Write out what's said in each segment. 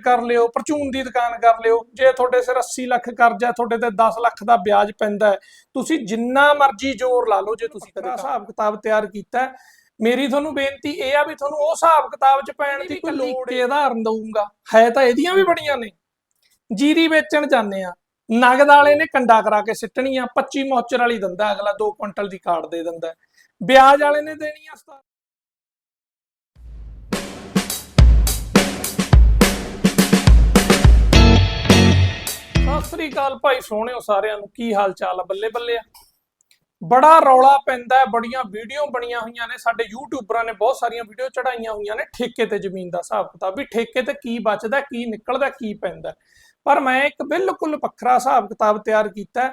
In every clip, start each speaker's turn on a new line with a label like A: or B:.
A: ਕਰ ਲਿਓ ਪਰਚੂਨ ਦੀ ਦੁਕਾਨ ਕਰ ਲਿਓ ਜੇ ਤੁਹਾਡੇ ਸਿਰ 80 ਲੱਖ ਕਰਜ਼ਾ ਹੈ, ਤੁਹਾਡੇ ਤੇ 10 ਲੱਖ ਦਾ ਵਿਆਜ ਪੈਂਦਾ ਹੈ, ਤੁਸੀਂ ਜਿੰਨਾ ਮਰਜ਼ੀ ਜ਼ੋਰ ਲਾ ਲਓ ਜੇ ਤੁਸੀਂ ਕਦੇ ਹਿਸਾਬ ਕਿਤਾਬ ਤਿਆਰ ਕੀਤਾ ਹੈ, ਮੇਰੀ ਤੁਹਾਨੂੰ ਬੇਨਤੀ ਇਹ ਆ ਵੀ ਤੁਹਾਨੂੰ ਉਹ ਹਿਸਾਬ ਕਿਤਾਬ 'ਚ ਪੈਣ ਦੀ ਕੋਈ ਲੋੜ ਨਹੀਂ ਉਦਾਹਰਨ ਦਊਂਗਾ। ਹੈ ਤਾਂ ਇਹਦੀਆਂ ਵੀ ਬੜੀਆਂ ਨੇ। ਜੀਰੀ ਵੇਚਣ ਜਾਂਦੇ ਆ ਨਗਦ ਵਾਲੇ ਨੇ ਕੰਡਾ ਕਰਾ ਕੇ ਸਿੱਟਣੀ ਆ 25 ਮੌਚਰ ਵਾਲੀ ਦਿੰਦਾ ਅਗਲਾ 2 ਕੁਇੰਟਲ ਦੀ ਕਾਰਡ ਦੇ ਦਿੰਦਾ ਹੈ। ਵਿਆਜ ਵਾਲੇ ਨੇ ਦੇਣੀ ਆ ਸਤਿ ਸ੍ਰੀ ਅਕਾਲ ਭਾਈ, ਸੋਹਣਿਓ ਸਾਰਿਆਂ ਨੂੰ ਕੀ ਹਾਲ ਚਾਲ ਆ ਬੱਲੇ ਬੱਲੇ ਆ? ਬੜਾ ਰੌਲਾ ਪੈਂਦਾ ਹੈ, ਬੜੀਆਂ ਵੀਡੀਓ ਬਣੀਆਂ ਹੋਈਆਂ ਨੇ, ਸਾਡੇ ਯੂਟਿਊਬਰਾਂ ਨੇ ਬਹੁਤ ਸਾਰੀਆਂ ਵੀਡੀਓ ਚੜਾਈਆਂ ਹੋਈਆਂ ਨੇ, ਠੇਕੇ ਤੇ ਜ਼ਮੀਨ ਦਾ ਹਿਸਾਬ ਕਿਤਾਬ ਵੀ ਠੇਕੇ ਤੇ ਕੀ ਬਚਦਾ ਕੀ ਨਿਕਲਦਾ ਕੀ ਪੈਂਦਾ ਪਰ ਮੈਂ ਇੱਕ ਬਿਲਕੁਲ ਵੱਖਰਾ ਹਿਸਾਬ ਕਿਤਾਬ ਤਿਆਰ ਕੀਤਾ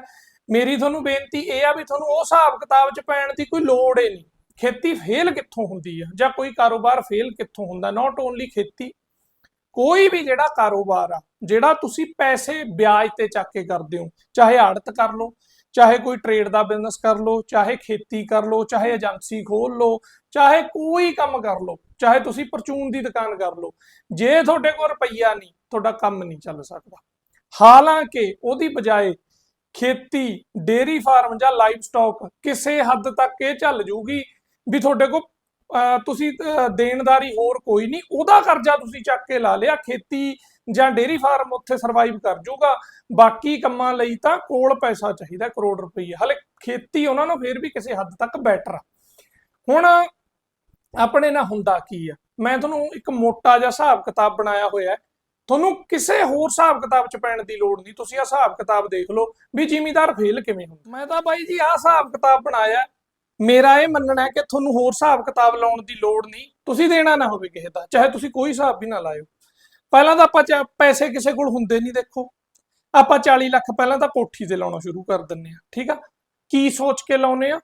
A: ਮੇਰੀ ਤੁਹਾਨੂੰ ਬੇਨਤੀ ਇਹ ਆ ਵੀ ਤੁਹਾਨੂੰ ਉਹ ਹਿਸਾਬ ਕਿਤਾਬ 'ਚ ਪੈਣ ਦੀ ਕੋਈ ਲੋੜ ਹੀ ਨਹੀਂ। ਖੇਤੀ ਫੇਲ ਕਿੱਥੋਂ ਹੁੰਦੀ ਆ? ਜਾਂ ਕੋਈ ਕਾਰੋਬਾਰ ਫੇਲ ਕਿੱਥੋਂ ਹੁੰਦਾ? ਨਾਟ ਓਨਲੀ ਖੇਤੀ ਕੋਈ ਵੀ ਜਿਹੜਾ ਕਾਰੋਬਾਰ ਆ, ਜਿਹੜਾ ਤੁਸੀਂ ਪੈਸੇ ਵਿਆਜ ਤੇ ਚੱਕ ਕੇ ਕਰਦੇ ਹੋ, ਚਾਹੇ ਆੜਤ ਕਰ ਲਓ, ਚਾਹੇ ਕੋਈ ਟ੍ਰੇਡ ਦਾ ਬਿਜ਼ਨਸ ਕਰ ਲਓ, ਚਾਹੇ ਖੇਤੀ ਕਰ ਲਓ, ਚਾਹੇ ਏਜੰਸੀ ਖੋਲ ਲਓ, ਚਾਹੇ ਕੋਈ ਕੰਮ ਕਰ ਲਓ, ਚਾਹੇ ਤੁਸੀਂ ਪਰਚੂਨ ਦੀ ਦੁਕਾਨ ਕਰ ਲਓ, ਜੇ ਤੁਹਾਡੇ ਕੋਲ ਰੁਪਈਆ ਨਹੀਂ, ਤੁਹਾਡਾ ਕੰਮ ਨਹੀਂ ਚੱਲ ਸਕਦਾ। ਹਾਲਾਂਕਿ ਉਹਦੀ ਬਜਾਏ ਖੇਤੀ ਡੇਰੀ ਫਾਰਮ ਜਾਂ ਲਾਈਵ ਸਟਾਕ ਕਿਸੇ ਹੱਦ ਤੱਕ ਇਹ ਚੱਲ ਜੂਗੀ ਵੀ ਤੁਹਾਡੇ ਕੋਲ ਤੁਸੀਂ ਦੇਣਦਾਰੀ ਹੋਰ ਕੋਈ ਨਹੀਂ, ਉਹਦਾ ਕਰਜ਼ਾ ਤੁਸੀਂ ਚੱਕ ਕੇ ਲਾ ਲਿਆ, ਖੇਤੀ ਜਾਂ ਡੇਰੀ ਫਾਰਮ ਉੱਥੇ ਸਰਵਾਈਵ ਕਰ ਜਾਊਗਾ। ਬਾਕੀ ਕੰਮਾਂ ਲਈ ਤਾਂ ਕੋਲ ਪੈਸਾ ਚਾਹੀਦਾ, ਕਰੋੜ ਰੁਪਏ ਹਲੇ ਖੇਤੀ ਉਹਨਾਂ ਨੂੰ ਫੇਰ ਵੀ ਕਿਸੇ ਹੱਦ ਤੱਕ ਬੈਟਰ ਆ। ਹੁਣ ਆਪਣੇ ਨਾਲ ਹੁੰਦਾ ਕੀ ਆ? ਮੈਂ ਤੁਹਾਨੂੰ ਇੱਕ ਮੋਟਾ ਜਿਹਾ ਹਿਸਾਬ ਕਿਤਾਬ ਬਣਾਇਆ ਹੋਇਆ ਹੈ। ਤੁਹਾਨੂੰ ਕਿਸੇ ਹੋਰ ਹਿਸਾਬ ਕਿਤਾਬ ਚ ਪੈਣ ਦੀ ਲੋੜ ਨਹੀਂ। ਤੁਸੀਂ ਆ ਹਿਸਾਬ ਕਿਤਾਬ ਦੇਖ ਲਓ ਵੀ ਜ਼ਿਮੀਦਾਰ ਫੇਲ ਕਿਵੇਂ ਹੁੰਦਾ। ਮੈਂ ਤਾਂ ਬਾਈ ਜੀ ਆ ਹਿਸਾਬ ਕਿਤਾਬ ਬਣਾਇਆ। ਮੇਰਾ ਇਹ ਮੰਨਣਾ ਹੈ ਕਿ ਤੁਹਾਨੂੰ ਹੋਰ ਹਿਸਾਬ ਕਿਤਾਬ ਲਾਉਣ ਦੀ ਲੋੜ ਨਹੀਂ। ਤੁਸੀਂ ਦੇਣਾ ਨਾ ਹੋਵੇ ਕਿਸੇ ਦਾ, ਚਾਹੇ ਤੁਸੀਂ ਕੋਈ ਹਿਸਾਬ ਵੀ ਨਾ ਲਾਇਓ। ਪਹਿਲਾਂ ਤਾਂ ਆਪਾਂ ਚਾ- ਪੈਸੇ ਕਿਸੇ ਕੋਲ ਹੁੰਦੇ ਨਹੀਂ ਦੇਖੋ। ਆਪਾਂ 40 ਲੱਖ ਪਹਿਲਾਂ ਤਾਂ ਕੋਠੀ ਤੇ ਲਾਉਣਾ ਸ਼ੁਰੂ ਕਰ ਦਿੰਨੇ ਆ ਠੀਕ ਆ? ਕੀ ਸੋਚ ਕੇ ਲਾਉਨੇ ਆ?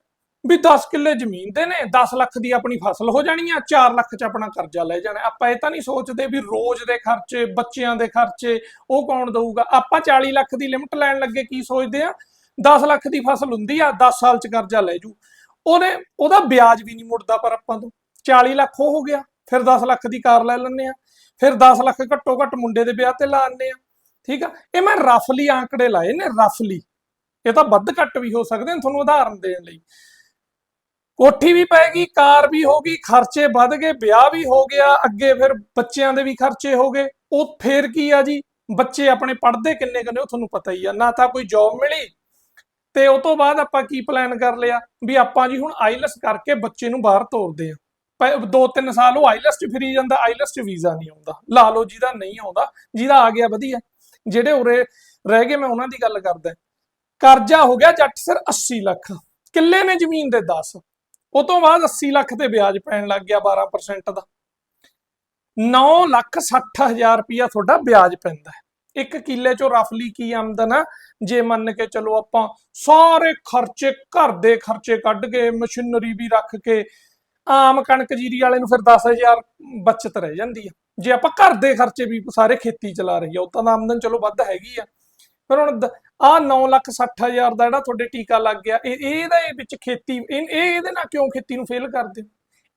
A: ਵੀ 10 ਕਿੱਲੇ ਜ਼ਮੀਨ ਦੇ ਨੇ 10 ਲੱਖ ਦੀ ਆਪਣੀ ਫਸਲ ਹੋ ਜਾਣੀ ਆ 4 ਲੱਖ ਚ ਆਪਣਾ ਕਰਜ਼ਾ ਲੈ ਜਾਣਾ। ਆਪਾਂ ਇਹ ਤਾਂ ਨਹੀਂ ਸੋਚਦੇ ਵੀ ਰੋਜ਼ ਦੇ ਖਰਚੇ, ਬੱਚਿਆਂ ਦੇ ਖਰਚੇ, ਉਹ ਕੌਣ ਦਊਗਾ? ਆਪਾਂ 40 ਲੱਖ ਦੀ ਲਿਮਟ ਲੈਣ ਲੱਗੇ ਕੀ ਸੋਚਦੇ ਆ? 10 ਲੱਖ ਦੀ ਫਸਲ ਹੁੰਦੀ ਆ 10 ਸਾਲ ਚ ਕਰਜ਼ਾ ਲੈ ਜੂ। ਉਹਨੇ, ਉਹਦਾ ਵਿਆਜ ਵੀ ਨਹੀਂ ਮੁੜਦਾ ਪਰ ਆਪਾਂ ਤੋਂ। 40 ਲੱਖ ਉਹ ਹੋ ਗਿਆ, ਫਿਰ 10 ਲੱਖ ਦੀ ਕਾਰ ਲੈ ਲੈਂਦੇ ਆ ਫਿਰ 10 ਲੱਖ ਘੱਟੋ ਘੱਟ ਮੁੰਡੇ ਦੇ ਵਿਆਹ ਤੇ ਲਾਉਂਦੇ ਆ ਠੀਕ ਆ? ਇਹ ਮੈਂ ਰਫਲੀ ਆંકੜੇ ਲਾਏ ਨੇ, ਰਫਲੀ। ਇਹ ਤਾਂ ਵੱਧ ਘੱਟ ਵੀ ਹੋ ਸਕਦੇ ਨੇ ਤੁਹਾਨੂੰ ਉਦਾਹਰਨ ਦੇਣ ਲਈ। ਕੋਠੀ ਵੀ ਪੈਗੀ ਕਾਰ ਵੀ ਹੋ ਗਈ, ਖਰਚੇ ਵੱਧ ਗਏ, ਵਿਆਹ ਵੀ ਹੋ ਗਿਆ, ਅੱਗੇ ਫਿਰ ਬੱਚਿਆਂ ਦੇ ਵੀ ਖਰਚੇ ਹੋ ਗਏ। ਉਹ ਫੇਰ ਕੀ ਆ ਜੀ? ਬੱਚੇ ਆਪਣੇ ਪੜ੍ਹਦੇ ਕਿੰਨੇ ਕਿੰਨੇ ਉਹ ਤੁਹਾਨੂੰ ਪਤਾ ਹੀ ਆ। ਨਾ ਤਾਂ ਕੋਈ ਜੌਬ ਮਿਲੀ ਤੇ ਉਹ ਤੋਂ ਬਾਅਦ ਆਪਾਂ ਕੀ ਪਲਾਨ ਕਰ ਲਿਆ? ਵੀ ਆਪਾਂ ਜੀ ਹੁਣ ਆਈਲੈਸ ਕਰਕੇ ਬੱਚੇ ਨੂੰ ਬਾਹਰ ਤੋਰਦੇ ਆ ਦੋ ਤਿੰਨ ਸਾਲ ਉਹ ਆਈਲੈਸ ਚ ਫਿਰੀ ਜਾਂਦਾ ਆਈਲੈਸ ਚ ਵੀਜ਼ਾ ਨਹੀਂ ਆਉਂਦਾ। ਲਾ ਲਓ ਜਿਹਦਾ ਨਹੀਂ ਆਉਂਦਾ, ਜਿਹਦਾ ਆ ਗਿਆ ਵਧੀਆ। ਜਿਹੜੇ ਉਰੇ ਰਹਿ ਗਏ, ਮੈਂ ਉਹਨਾਂ ਦੀ ਗੱਲ ਕਰਦਾ। ਕਰਜ਼ਾ ਹੋ ਗਿਆ ਜੱਟ ਸਿਰ 80 ਲੱਖ। ਕਿੱਲੇ ਨੇ ਜ਼ਮੀਨ ਦੇ 10 ਉਹ ਤੋਂ ਬਾਅਦ 80 ਲੱਖ ਤੇ ਵਿਆਜ ਪੈਣ ਲੱਗ ਗਿਆ 12% ਦਾ। 9 ਲੱਖ 60 ਹਜ਼ਾਰ ਰੁਪਇਆ ਤੁਹਾਡਾ ਵਿਆਜ ਪੈਂਦਾ। ਇੱਕ ਕਿੱਲੇ ਚੋਂ ਰਫਲੀ ਕੀ ਆਮਦਨ ਆ ਜੇ ਮੰਨ ਕੇ ਚਲੋ ਆਪਾਂ ਸਾਰੇ ਖਰਚੇ ਘਰ ਦੇ ਖਰਚੇ ਕੱਢ ਕੇ, ਮਸ਼ੀਨਰੀ ਵੀ ਰੱਖ ਕੇ, ਆਮ ਕਣਕ ਜੀਰੀ ਵਾਲੇ ਨੂੰ ਫਿਰ 10000 ਬਚਤ ਰਹਿ ਜਾਂਦੀ ਆ। ਜੇ ਆਪਾਂ ਘਰ ਦੇ ਖਰਚੇ ਵੀ ਸਾਰੇ ਖੇਤੀ ਚਲਾ ਰਹੀ ਆ ਉਹ ਤਾਂ ਆਮਦਨ ਚਲੋ ਵੱਧ ਹੈਗੀ ਆ। ਫਿਰ ਹੁਣ ਆ 9 ਲੱਖ 60 ਹਜ਼ਾਰ ਦਾ ਜਿਹੜਾ ਤੁਹਾਡੇ ਟੀਕਾ ਲੱਗ ਗਿਆ, ਇਹ, ਇਹਦੇ ਵਿੱਚ ਖੇਤੀ, ਇਹ ਇਹਦੇ ਨਾਲ ਕਿਉਂ ਖੇਤੀ ਨੂੰ ਫੇਲ ਕਰਦੇ ਹੋ?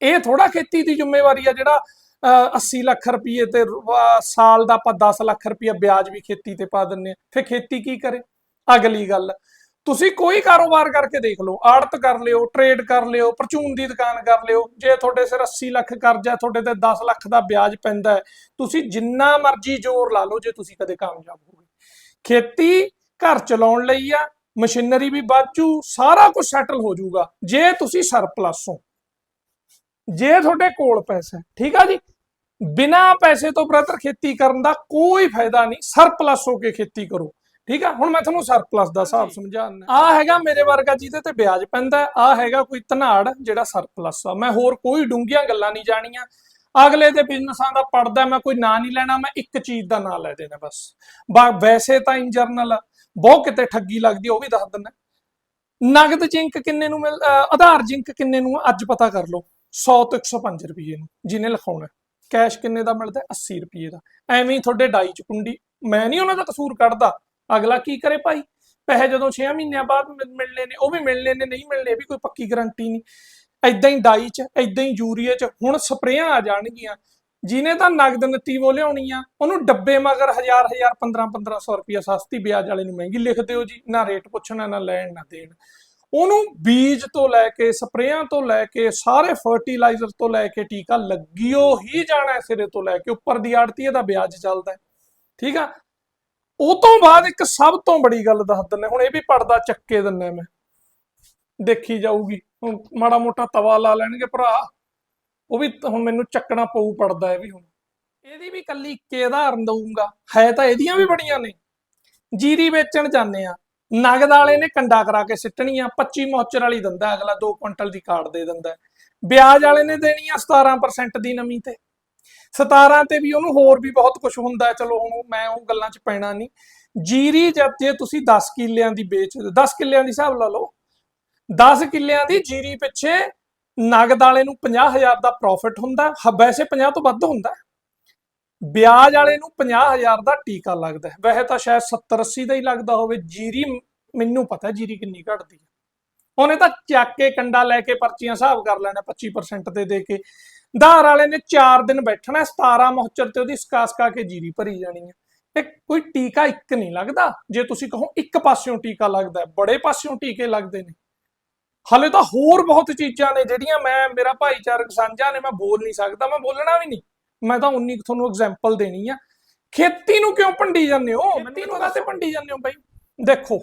A: ਇਹ ਥੋੜਾ ਖੇਤੀ ਦੀ ਜ਼ਿੰਮੇਵਾਰੀ ਆ ਜਿਹੜਾ 80 ਲੱਖ ਰੁਪਏ ਤੇ ਸਾਲ ਦਾ ਆਪਾਂ 10 ਲੱਖ ਰੁਪਏ ਵਿਆਜ ਵੀ ਖੇਤੀ ਤੇ ਪਾ ਦਿੰਨੇ ਆ ਫਿਰ ਖੇਤੀ ਕੀ ਕਰੇ? ਅਗਲੀ ਗੱਲ ਤੁਸੀਂ ਕੋਈ ਕਾਰੋਬਾਰ ਕਰਕੇ ਦੇਖ ਲਓ ਆੜਤ ਕਰ ਲਿਓ ਟ੍ਰੇਡ ਕਰ ਲਿਓ ਪਰਚੂਨ ਦੀ ਦੁਕਾਨ ਕਰ ਲਿਓ ਜੇ ਤੁਹਾਡੇ ਸਿਰ 80 ਲੱਖ ਕਰਜ਼ਾ ਤੁਹਾਡੇ ਤੇ 10 ਲੱਖ ਦਾ ਵਿਆਜ ਪੈਂਦਾ ਹੈ, ਤੁਸੀਂ ਜਿੰਨਾ ਮਰਜ਼ੀ ਜ਼ੋਰ ਲਾ ਲਓ ਜੇ ਤੁਸੀਂ ਕਦੇ ਕਾਮਯਾਬ ਹੋਗੇ ਖੇਤੀ ਘਰ ਚਲਾਉਣ ਲਈ ਆ ਮਸ਼ੀਨਰੀ ਵੀ ਬਾਜੂ ਸਾਰਾ ਕੁਝ ਸੈਟਲ ਹੋ ਜਾਊਗਾ ਜੇ ਤੁਸੀਂ ਸਰਪਲਸ ਹੋ। ਜੇ ਤੁਹਾਡੇ ਕੋਲ ਪੈਸਾ ਠੀਕ ਆ ਜੀ? ਬਿਨਾ ਪੈਸੇ ਤੋਂ ਬ੍ਰਦਰ ਖੇਤੀ ਕਰਨ ਦਾ ਕੋਈ ਫਾਇਦਾ ਨਹੀਂ। ਸਰਪਲਸ ਹੋ ਕੇ ਖੇਤੀ ਕਰੋ ਠੀਕ ਆ? ਹੁਣ ਮੈਂ ਤੁਹਾਨੂੰ ਸਰਪਲਸ ਦਾ ਹਿਸਾਬ ਸਮਝਾਉਣਾ ਆ ਹੈਗਾ ਮੇਰੇ ਵਰਗਾ ਜਿਹਦੇ ਤੇ ਵਿਆਜ ਪੈਂਦਾ ਆ ਹੈਗਾ ਕੋਈ ਧਨਾੜ ਜਿਹੜਾ ਸਰਪਲਸ ਆ। ਮੈਂ ਹੋਰ ਕੋਈ ਡੂੰਘੀਆਂ ਗੱਲਾਂ ਨਹੀਂ ਜਾਣੀਆਂ। ਅਗਲੇ ਦੇ ਬਿਜ਼ਨਸਾਂ ਦਾ ਪੜਦਾ ਮੈਂ ਕੋਈ ਨਾਂ ਨਹੀਂ ਲੈਣਾ ਮੈਂ ਇੱਕ ਚੀਜ਼ ਦਾ ਨਾਂ ਲੈ ਦੇਣਾ ਬਸ। ਵੈਸੇ ਤਾਂ ਇਨ ਜਰਨਲ ਬਹੁਤ ਕਿਤੇ ਠੱਗੀ ਲੱਗਦੀ ਉਹ ਵੀ ਦੱਸ ਦਿੰਦਾ। ਨਗਦ ਜਿੰਕ ਕਿੰਨੇ ਨੂੰ ਮਿਲ ਆਧਾਰ ਜਿੰਕ ਕਿੰਨੇ ਨੂੰ? ਅੱਜ ਪਤਾ ਕਰ ਲਓ। 100 ਤੋਂ 105 ਰੁਪਏ ਨੂੰ ਜਿਹਨੇ ਲਿਖਾਉਣਾ। ਕੈਸ਼ ਕਿੰਨੇ ਦਾ ਮਿਲਦਾ? 80 ਰੁਪਏ ਦਾ। ਐਵੇਂ ਹੀ ਤੁਹਾਡੇ ਡਾਈ ਚ ਕੁੰਡੀ। ਮੈਂ ਨਹੀਂ ਉਹਨਾਂ ਦਾ ਕਸੂਰ ਕੱਢਦਾ। ਅਗਲਾ ਕੀ ਕਰੇ ਭਾਈ? ਪੈਸੇ ਜਦੋਂ 6 ਮਹੀਨਿਆਂ ਬਾਅਦ ਮਿਲਣੇ ਨੇ, ਉਹ ਵੀ ਮਿਲਣੇ ਨੇ, ਨਹੀਂ ਮਿਲਣੇ, ਇਹ ਵੀ ਕੋਈ ਪੱਕੀ ਗਾਰੰਟੀ ਨਹੀਂ। ਐਦਾਂ ਹੀ ਡਾਈ ਚ ਐਦਾਂ ਹੀ ਯੂਰੀਏ ਚ, ਹੁਣ ਸਪਰੇਆਂ ਆ ਜਾਣਗੀਆਂ। ਜਿਹਨੇ ਤਾਂ ਨਗਦ ਨਤੀਵੋ ਲਿਆਉਣੀ ਆ ਉਹਨੂੰ ਡੱਬੇ ਮਗਰ 1000 1000 15 1500 ਰੁਪਿਆ ਸਸਤੀ ਵਿਆਜ ਵਾਲੇ ਨੂੰ ਮਹਿੰਗੀ ਲਿਖ ਦਿਓ ਜੀ। ਨਾ ਰੇਟ ਪੁੱਛਣਾ, ਨਾ ਲੈਣ, ਨਾ ਦੇਣ। ਉਹਨੂੰ ਬੀਜ ਤੋਂ ਲੈ ਕੇ, ਸਪਰੇਆਂ ਤੋਂ ਲੈ ਕੇ, ਸਾਰੇ ਫਰਟੀਲਾਈਜ਼ਰ ਤੋਂ ਲੈ ਕੇ ਟੀਕਾ ਲੱਗਿਓ ਹੀ ਜਾਣਾ ਸਿਰੇ ਤੋਂ ਲੈ ਕੇ, ਉੱਪਰ ਦੀ ਆੜਤੀ ਦਾ ਵਿਆਜ ਚੱਲਦਾ ਠੀਕ ਆ? ਉਹ ਤੋਂ ਬਾਅਦ ਇੱਕ ਸਭ ਤੋਂ ਬੜੀ ਗੱਲ ਦੱਸ ਦਿੰਨੇ ਹੁਣ ਇਹ ਵੀ ਪੜਦਾ ਚੱਕੇ ਦਿੰਨੇ ਮੈਂ। ਦੇਖੀ ਜਾਊਗੀ, ਹੁਣ ਮਾੜਾ ਮੋਟਾ ਤਵਾ ਲਾ ਲੈਣਗੇ ਭਰਾ। ਉਹ ਵੀ ਹੁਣ ਮੈਨੂੰ ਚੱਕਣਾ ਪਊ ਪੜਦਾ ਇਹ ਵੀ ਹੁਣ। ਇਹਦੀ ਵੀ ਕੱਲੀ ਕੇ ਉਦਾਹਰਨ ਦਊਂਗਾ, ਹੈ ਤਾਂ ਇਹਦੀਆਂ ਵੀ ਬੜੀਆਂ ਨੇ। ਜੀਰੀ ਵੇਚਣ ਜਾਂਦੇ ਆ। ਨਗਦ ਵਾਲੇ ਨੇ ਕੰਡਾ ਕਰਾ ਕੇ ਸਿੱਟਣੀ ਆ 25 ਮੌਚਰ ਵਾਲੀ ਦਿੰਦਾ, ਅਗਲਾ 2 ਕੁਇੰਟਲ ਦੀ ਕਾਰਡ ਦੇ ਦਿੰਦਾ। ਵਿਆਜ ਵਾਲੇ ਨੇ ਦੇਣੀ ਆ 17% ਦੀ ਨਮੀ ਤੇ। 17 ਤੇ ਵੀ ਉਹਨੂੰ ਹੋਰ ਵੀ ਬਹੁਤ ਕੁਝ ਹੁੰਦਾ, ਚਲੋ ਹੁਣ ਮੈਂ ਉਹ ਗੱਲਾਂ 'ਚ ਪੈਣਾ ਨਹੀਂ ਜੀਰੀ ਜਦ ਜੇ ਤੁਸੀਂ 10 ਕਿੱਲਿਆਂ ਦੀ ਵੇਚ 10 ਕਿੱਲਿਆਂ ਦੀ ਹਿਸਾਬ ਲਾ ਲਓ। 10 ਕਿੱਲਿਆਂ ਦੀ ਜੀਰੀ ਪਿੱਛੇ ਨਗਦ ਵਾਲੇ ਨੂੰ 50000 ਦਾ ਪ੍ਰੋਫਿਟ ਹੁੰਦਾ। ਹੈ। ਹ- ਵੈਸੇ 50 ਤੋਂ ਵੱਧ ਹੁੰਦਾ। ਵਿਆਜ ਵਾਲੇ ਨੂੰ 50000 ਦਾ ਟੀਕਾ ਲੱਗਦਾ ਹੈ। ਵੈਸੇ ਤਾਂ ਸ਼ਾਇਦ 70 80 ਦਾ ਹੀ ਲੱਗਦਾ ਹੋਵੇ। ਜੀਰੀ ਮੈਨੂੰ ਪਤਾ ਜੀਰੀ ਕਿੰਨੀ ਘਟਦੀ ਹੈ। ਉਹਨੇ ਤਾਂ ਚੱਕ ਕੇ ਕੰਡਾ ਲੈ ਕੇ ਪਰਚੀਆਂ ਹਿਸਾਬ ਕਰ ਲੈਣਾ 25% ਤੇ ਦੇ ਕੇ। ਧਾਰ ਵਾਲੇ ਨੇ 4 ਦਿਨ ਬੈਠਣਾ 17 ਮੋਹਚਰ ਤੇ ਉਹਦੀ ਸਕਾ ਸਕਾ ਕੇ ਜੀਰੀ ਭਰੀ ਜਾਣੀ ਹੈ। ਤੇ ਕੋਈ ਟੀਕਾ ਇੱਕ ਨਹੀਂ ਲੱਗਦਾ। ਜੇ ਤੁਸੀਂ ਕਹੋ ਇੱਕ ਪਾਸਿਓਂ ਟੀਕਾ ਲੱਗਦਾ ਹੈ, ਬੜੇ ਪਾਸਿਓਂ ਟੀਕੇ ਲੱਗਦੇ ਨੇ। ਹਲੇ ਤਾਂ ਹੋਰ ਬਹੁਤ ਚੀਜ਼ਾਂ ਨੇ ਜਿਹੜੀਆਂ ਮੈਂ ਮੇਰਾ ਭਾਈਚਾਰਕ ਸਾਂਝਾ ਨੇ ਮੈਂ ਬੋਲ ਨਹੀਂ ਸਕਦਾ ਮੈਂ ਬੋਲਣਾ ਵੀ ਨਹੀਂ। ਮੈਂ ਤਾਂ ਉਨੀ ਕੁ ਤੁਹਾਨੂੰ ਐਗਜ਼ਾਮਪਲ ਦੇਣੀ ਆ। ਖੇਤੀ ਨੂੰ ਕਿਉਂ ਭੰਡੀ ਜਾਂਦੇ ਹੋ? ਖੇਤੀ ਨੂੰ ਕਾਹਤੇ ਭੰਡੀ ਜਾਂਦੇ ਹੋ ਬਾਈ? ਦੇਖੋ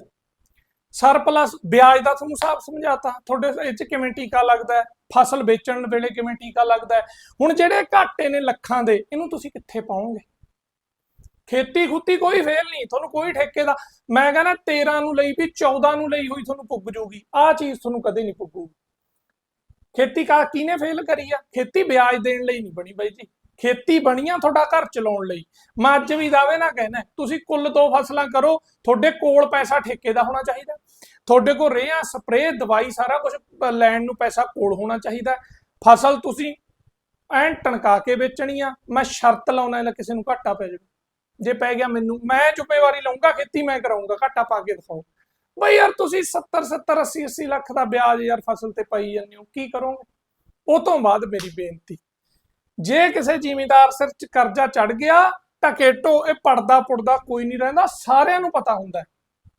A: ਸਰਪਲਸ ਵਿਆਜ ਦਾ ਤੁਹਾਨੂੰ ਹਿਸਾਬ ਸਮਝਾਤਾ। ਤੁਹਾਡੇ ਇਹ ਚ ਕਿਵੇਂ ਟੀਕਾ ਲੱਗਦਾ ਹੈ? ਫਸਲ ਵੇਚਣ ਵੇਲੇ ਕਿਵੇਂ ਟੀਕਾ ਲੱਗਦਾ ਹੈ? ਹੁਣ ਜਿਹੜੇ ਘਾਟੇ ਨੇ ਲੱਖਾਂ ਦੇ ਇਹਨੂੰ ਤੁਸੀਂ ਕਿੱਥੇ ਪਾਓਗੇ? ਖੇਤੀ ਖੁੱਤੀ ਕੋਈ ਫੇਲ ਨਹੀਂ। ਤੁਹਾਨੂੰ ਕੋਈ ਠੇਕੇ ਦਾ ਮੈਂ ਕਹਿੰਦਾ 13 ਨੂੰ ਲਈ ਵੀ 14 ਨੂੰ ਲਈ ਹੋਈ ਤੁਹਾਨੂੰ ਪੁੱਗ ਜੂਗੀ। ਆਹ ਚੀਜ਼ ਤੁਹਾਨੂੰ ਕਦੇ ਨਹੀਂ ਪੁੱਗੂਗੀ। ਖੇਤੀ ਕਾ ਕਿਹਨੇ ਫੇਲ ਕਰੀ ਆ? ਖੇਤੀ ਵਿਆਜ ਦੇਣ ਲਈ ਨਹੀਂ ਬਣੀ ਬਾਈ ਜੀ। ਖੇਤੀ ਬਣੀ ਆ ਤੁਹਾਡਾ ਘਰ ਚਲਾਉਣ ਲਈ। ਮੈਂ ਅੱਜ ਵੀ ਦਾਅਵੇ ਨਾ ਕਹਿਣਾ, ਤੁਸੀਂ ਕੁੱਲ ਦੋ ਫਸਲਾਂ ਕਰੋ, ਤੁਹਾਡੇ ਕੋਲ ਪੈਸਾ ਠੇਕੇ ਦਾ ਹੋਣਾ ਚਾਹੀਦਾ। ਤੁਹਾਡੇ ਕੋਲ ਰੇਹਾਂ ਸਪਰੇਅ, ਦਵਾਈ, ਸਾਰਾ ਕੁਝ ਲੈਣ ਨੂੰ ਪੈਸਾ ਕੋਲ ਹੋਣਾ ਚਾਹੀਦਾ। ਫਸਲ ਤੁਸੀਂ ਐਨ ਟਣਕਾ ਕੇ ਵੇਚਣੀ ਆ, ਮੈਂ ਸ਼ਰਤ ਲਾਉਣਾ ਇਹਨਾਂ ਕਿਸੇ ਨੂੰ ਘਾਟਾ ਪੈ ਜਾਵੇ। ਜੇ ਪੈ ਗਿਆ ਮੈਨੂੰ, ਮੈਂ ਜ਼ਿੰਮੇਵਾਰੀ ਲਵਾਂਗਾ ਖੇਤੀ ਮੈਂ ਕਰਾਉਂਗਾ ਘਾਟਾ ਪਾ ਕੇ ਦਿਖਾਓ। ਬਈ ਯਾਰ ਤੁਸੀਂ 70 70 80 80 ਲੱਖ ਦਾ ਵਿਆਜ ਯਾਰ ਫਸਲ ਤੇ ਪਾਈ ਜਾਂਦੇ ਹੋ, ਕੀ ਕਰੋਗੇ? ਉਹ ਤੋਂ ਬਾਅਦ ਮੇਰੀ ਬੇਨਤੀ ਜੇ ਕਿਸੇ ਜ਼ਿਮੀਂਦਾਰ ਸਿਰ ਚ ਕਰਜ਼ਾ ਚੜ ਗਿਆ ਤਾਂ ਕੇਟੋ, ਇਹ ਪੜਦਾ ਪੁੜਦਾ ਕੋਈ ਨਹੀਂ ਰਹਿੰਦਾ, ਸਾਰਿਆਂ ਨੂੰ ਪਤਾ ਹੁੰਦਾ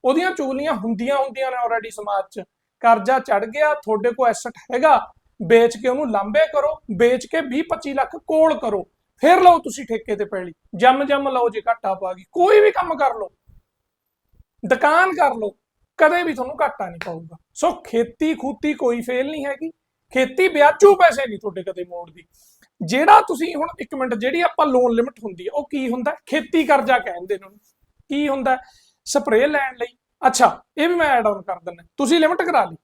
A: ਉਹਦੀਆਂ ਚੁਗਲੀਆਂ ਹੁੰਦੀਆਂ ਹੁੰਦੀਆਂ ਨੇ ਆਲਰੇਡੀ ਸਮਾਜ 'ਚ। ਕਰਜ਼ਾ ਚੜ ਗਿਆ, ਤੁਹਾਡੇ ਕੋਲ ਐਸਟ ਹੈਗਾ, ਵੇਚ ਕੇ ਉਹਨੂੰ ਲਾਂਬੇ ਕਰੋ, ਵੇਚ ਕੇ 20 25 ਲੱਖ ਕੋਲ ਕਰੋ, ਫਿਰ ਲਓ ਤੁਸੀਂ ਠੇਕੇ ਤੇ ਪੈਲੀ। ਜੰਮ ਜੰਮ ਲਓ ਜੇ ਘਾਟਾ ਪਾ ਗਈ, ਕੋਈ ਵੀ ਕੰਮ ਕਰ ਲਓ। ਦੁਕਾਨ ਕਰ ਲਓ, ਕਦੇ ਵੀ ਤੁਹਾਨੂੰ ਘਾਟਾ ਨਹੀਂ ਪਾਊਗਾ। ਸੋ ਖੇਤੀ ਖੂਤੀ ਕੋਈ ਫੇਲ ਨਹੀਂ ਹੈਗੀ। ਖੇਤੀ ਵਿਆਜੂ ਪੈਸੇ ਨਹੀਂ ਤੁਹਾਡੇ ਕਦੇ ਮੋੜਦੀ। ਜਿਹੜਾ ਤੁਸੀਂ ਹੁਣ ਇੱਕ ਮਿੰਟ, ਜਿਹੜੀ ਆਪਾਂ ਲੋਨ ਲਿਮਟ ਹੁੰਦੀ ਹੈ ਉਹ ਕੀ ਹੁੰਦਾ? ਖੇਤੀ ਕਰਜ਼ਾ ਕਹਿੰਦੇ ਨੇ ਉਹਨੂੰ। ਕੀ ਹੁੰਦਾ? ਸਪਰੇਅ ਲੈਣ ਲਈ। ਅੱਛਾ, ਇਹ ਵੀ ਮੈਂ ਐਡ ਆਨ ਕਰ ਦਿੰਦਾ। ਤੁਸੀਂ ਲਿਮਟ ਕਰਾ ਲਈ।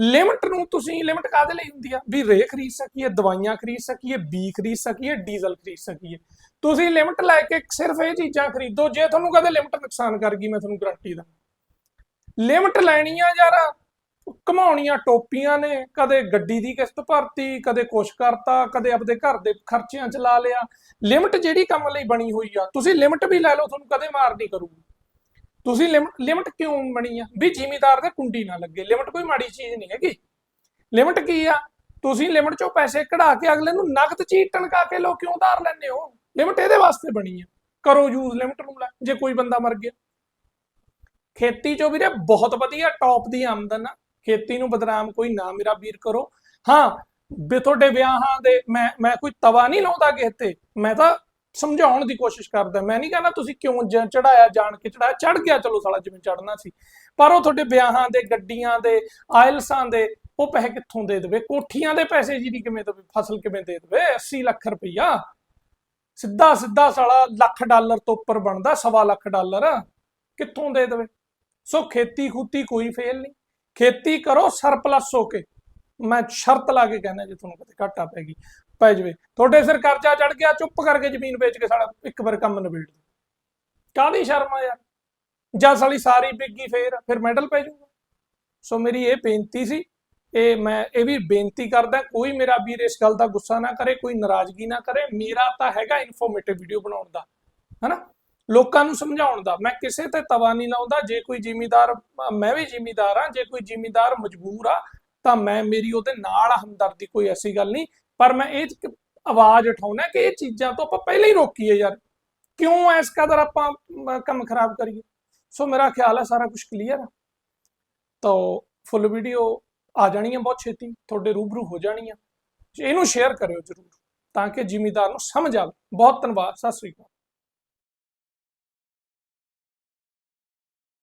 A: ਲਿਮਟ ਨੂੰ ਤੁਸੀਂ ਲਿਮਟ ਕਾਦੇ ਲਈ ਹੁੰਦੀ ਆ? ਵੀ ਰੇ ਖਰੀਦ ਸਕੀਏ, ਦਵਾਈਆਂ ਖਰੀਦ ਸਕੀਏ ਬੀ ਖਰੀਦ ਸਕੀਏ ਡੀਜ਼ਲ ਖਰੀਦ ਸਕੀਏ। ਤੁਸੀਂ ਲਿਮਟ ਲੈ ਕੇ ਸਿਰਫ ਇਹ ਚੀਜ਼ਾਂ ਖਰੀਦੋ। ਜੇ ਤੁਹਾਨੂੰ ਕਦੇ ਲਿਮਟ ਨੁਕਸਾਨ ਕਰ ਗਈ, ਮੈਂ ਤੁਹਾਨੂੰ ਗਾਰੰਟੀ ਦਾਂ ਲਿਮਟ ਲੈਣੀ ਆ ਯਾਰ ਕਮਾਉਣੀਆਂ ਟੋਪੀਆਂ ਨੇ, ਕਦੇ ਗੱਡੀ ਦੀ ਕਿਸ਼ਤ ਭਰਤੀ, ਕਦੇ ਕੁਛ ਕਰਤਾ, ਕਦੇ ਆਪਦੇ ਘਰ ਦੇ ਖਰਚਿਆਂ ਚ ਲਾ ਲਿਆ। ਲਿਮਟ ਜਿਹੜੀ ਕੰਮ ਲਈ ਬਣੀ ਹੋਈ ਆ, ਤੁਸੀਂ ਲਿਮਟ ਵੀ ਲੈ ਲਓ, ਤੁਹਾਨੂੰ ਕਦੇ ਮਾਰ ਨਹੀਂ ਕਰੂਗੀ। ਤੁਸੀਂ ਲਿਮਟ ਲਿਮਟ ਕਿਉਂ ਬਣੀ ਆ? ਵੀ ਜ਼ਿਮੀਦਾਰ ਦੇ ਕੁੰਡੀ ਨਾ ਲੱਗੇ। ਲਿਮਟ ਕੋਈ ਮਾੜੀ ਚੀਜ਼ ਨਹੀਂ ਹੈਗੀ। ਲਿਮਟ ਕੀ ਆ? ਤੁਸੀਂ ਲਿਮਟ ਚੋਂ ਪੈਸੇ ਕਢਾ ਕੇ ਅਗਲੇ ਨੂੰ ਨਗਦ ਚੀਜ਼ ਟਣਕਾ ਕੇ ਲੋ ਕਿਉਂ ਉਧਾਰ ਲੈਂਦੇ ਹੋ? ਲਿਮਟ ਇਹਦੇ ਵਾਸਤੇ ਬਣੀ ਆ। ਕਰੋ ਯੂਜ਼ ਲਿਮਟ ਨੂੰ ਲੈ, ਜੇ ਕੋਈ ਬੰਦਾ ਮਰ ਗਿਆ। ਖੇਤੀ ਚੋਂ ਵੀਰੇ ਬਹੁਤ ਵਧੀਆ ਟੌਪ ਦੀ ਆਮਦਨ ਆ। ਖੇਤੀ ਨੂੰ ਬਦਨਾਮ ਕੋਈ ਨਾ ਮੇਰਾ ਵੀਰ ਕਰੋ। ਹਾਂ ਬੇ ਤੁਹਾਡੇ ਵਿਆਹਾਂ ਦੇ ਮੈਂ ਮੈਂ ਕੋਈ ਤਵਾ ਨਹੀਂ ਲਾਉਂਦਾ ਕਿਸੇ ਤੇ ਮੈਂ ਤਾਂ ਸਮਝਾਉਣ ਦੀ ਕੋਸ਼ਿਸ਼ ਕਰਦਾ। ਮੈਂ ਨਹੀਂ ਕਹਿੰਦਾ ਤੁਸੀਂ ਕਿਉਂ ਚੜਾਇਆ, ਜਾਣ ਕੇ ਚੜਾਇਆ। ਚੜ ਗਿਆ, ਚਲੋ ਸਾਲਾ ਜਿਵੇਂ ਚੜਨਾ ਸੀ। ਪਰ ਉਹ ਤੁਹਾਡੇ ਵਿਆਹਾਂ ਦੇ, ਗੱਡੀਆਂ ਦੇ, ਆਇਲਸਾਂ ਦੇ, ਉਹ ਪੈਸੇ ਕਿੱਥੋਂ ਦੇ ਦੇਵੇ? ਕੋਠੀਆਂ ਦੇ ਪੈਸੇ ਜੀ ਦੀ ਕਿਵੇਂ ਦੇਵੇ? ਫਸਲ ਕਿਵੇਂ ਦੇ ਦੇਵੇ? 80 ਲੱਖ ਰੁਪਈਆ। ਸਿੱਧਾ ਸਿੱਧਾ ਸਾਲਾ ਲੱਖ ਡਾਲਰ ਤੋਂ ਉੱਪਰ ਬਣਦਾ, ਸਵਾ ਲੱਖ ਡਾਲਰ। ਕਿੱਥੋਂ ਦੇ ਦੇਵੇ? ਸੋ ਖੇਤੀ ਖੂਤੀ ਕੋਈ ਫੇਲ ਨਹੀਂ। ਖੇਤੀ ਕਰੋ, ਸਰਪਲਸ ਹੋ ਕੇ। ਮੈਂ ਸ਼ਰਤ ਲਾ ਕੇ ਕਹਿੰਦਾ ਜੇ ਤੁਹਾਨੂੰ ਕਦੇ ਘਾਟਾ ਪੈ ਗਈ, ਪੈ ਜਵੇ। ਤੁਹਾਡੇ ਸਿਰ ਕਰਜ਼ਾ ਚੜ ਗਿਆ, ਚੁੱਪ ਕਰਕੇ ਜ਼ਮੀਨ ਵੇਚ ਕੇ ਸਾਡਾ ਇੱਕ ਵਾਰ ਕੰਮ ਨਿਬੇੜ ਦਿਓ। ਕਾਹਦੀ ਸ਼ਰਮ ਆ ਯਾਰ? ਜਾਂ ਸਾਲੀ ਸਾਰੀ ਬਿੱਗੀ ਫੇਰ, ਫਿਰ ਮੈਡਲ ਪੈ ਜਾਊਗਾ। ਸੋ ਮੇਰੀ ਇਹ ਬੇਨਤੀ ਸੀ, ਇਹ ਮੈਂ, ਇਹ ਵੀ ਬੇਨਤੀ ਕਰਦਾ, ਕੋਈ ਮੇਰਾ ਵੀਰ ਇਸ ਗੱਲ ਦਾ ਗੁੱਸਾ ਨਾ ਕਰੇ, ਕੋਈ ਨਾਰਾਜ਼ਗੀ ਨਾ ਕਰੇ। ਮੇਰਾ ਤਾਂ ਹੈਗਾ ਇਨਫੋਰਮੇਟਿਵ ਵੀਡੀਓ ਬਣਾਉਣ ਦਾ, ਹਨਾ? ਲੋਕਾਂ ਨੂੰ ਸਮਝਾਉਣ ਦਾ। ਮੈਂ ਕਿਸੇ ਤੇ ਤਵਾ ਨਹੀਂ ਲਾਉਂਦਾ। ਜੇ ਕੋਈ ਜ਼ਿਮੀਦਾਰ ਮੈਂ ਵੀ ਜ਼ਿਮੀਦਾਰ ਆ ਜੇ ਕੋਈ ਜ਼ਿਮੀਦਾਰ ਮਜਬੂਰ ਆ, ਤਾਂ ਮੈਂ ਮੇਰੀ ਉਹਦੇ ਨਾਲ ਹਮਦਰਦੀ ਕੋਈ ਐਸੀ ਗੱਲ ਨਹੀਂ। ਪਰ ਮੈਂ ਇਹ ਆਵਾਜ਼ ਉਠਾਉਣਾ ਕਿ ਇਹ ਚੀਜ਼ਾਂ ਤੋਂ ਆਪਾਂ ਪਹਿਲਾਂ ਹੀ ਰੋਕੀਏ ਯਾਰ। ਕਿਉਂ ਇਸ ਕਦਰ ਆਪਾਂ ਕੰਮ ਖਰਾਬ ਕਰੀਏ? ਸੋ ਮੇਰਾ ਖਿਆਲ ਹੈ ਸਾਰਾ ਕੁਝ ਕਲੀਅਰ ਆ। ਤਾਂ ਫੁੱਲ ਵੀਡੀਓ ਆ ਜਾਣੀ ਹੈ ਬਹੁਤ ਛੇਤੀ। ਤੁਹਾਡੇ ਰੂਬਰੂ ਹੋ ਜਾਣੀ ਆ। ਇਹਨੂੰ ਸ਼ੇਅਰ ਕਰਿਓ ਜਰੂਰ, ਤਾਂ ਕਿ ਜ਼ਿਮੀਦਾਰ ਨੂੰ ਸਮਝ ਆਵੇ। ਬਹੁਤ ਧੰਨਵਾਦ। ਸਤਿ ਸ੍ਰੀ ਅਕਾਲ।